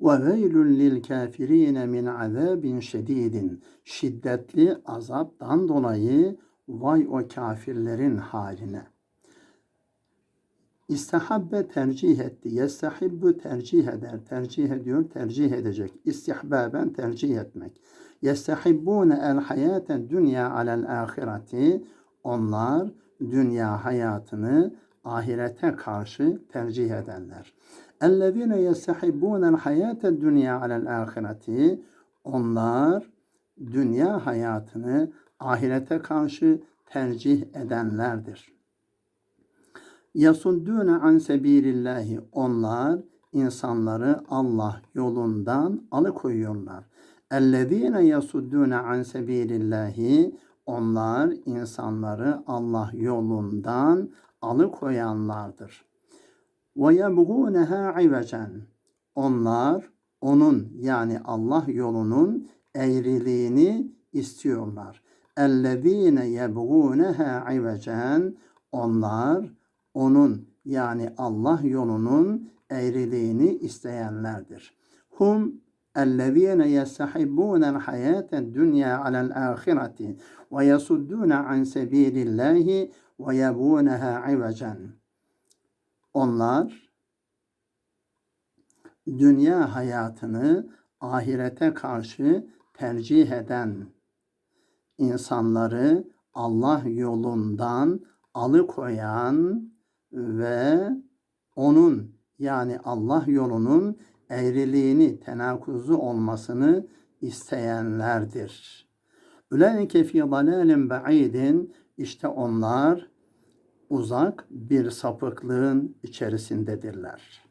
Lil kafirine min azabin şedidin. Şiddetli azaptan dolayı vay o kafirlerin haline. İstihabbe tercih etti. Yestahibbu tercih eder. Tercih ediyor, tercih edecek. İstihbaben tercih etmek. Yestehibbune el hayaten dünya alel ahireti. Onlar dünya hayatını ahirete karşı tercih ederler. Ellezine yestehibbunel hayate dünya alel ahireti. Onlar dünya hayatını ahirete karşı tercih edenlerdir. Yasuddune an sebilillahi. Onlar insanları Allah yolundan alıkoyuyorlar. Ellezine yasuddune an sebilillahi. Onlar insanları Allah yolundan alıkoyanlardır. Yebğûneha ivecen. Onlar onun yani Allah yolunun eğriliğini istiyorlar. Ellezine yebğûneha ivecen. Onlar onun yani Allah yolunun eğriliğini isteyenlerdir. Hum yestahibbunel hayate dünya alel ahireti ve yasuddune an sebilillahi ve yebuneha ivecen. Onlar dünya hayatını ahirete karşı tercih eden insanları Allah yolundan alıkoyan ve onun yani Allah yolunun eğriliğini, tenakuzu olmasını isteyenlerdir. Üleike fî dalâlin ba'idin işte onlar uzak bir sapıklığın içerisindedirler.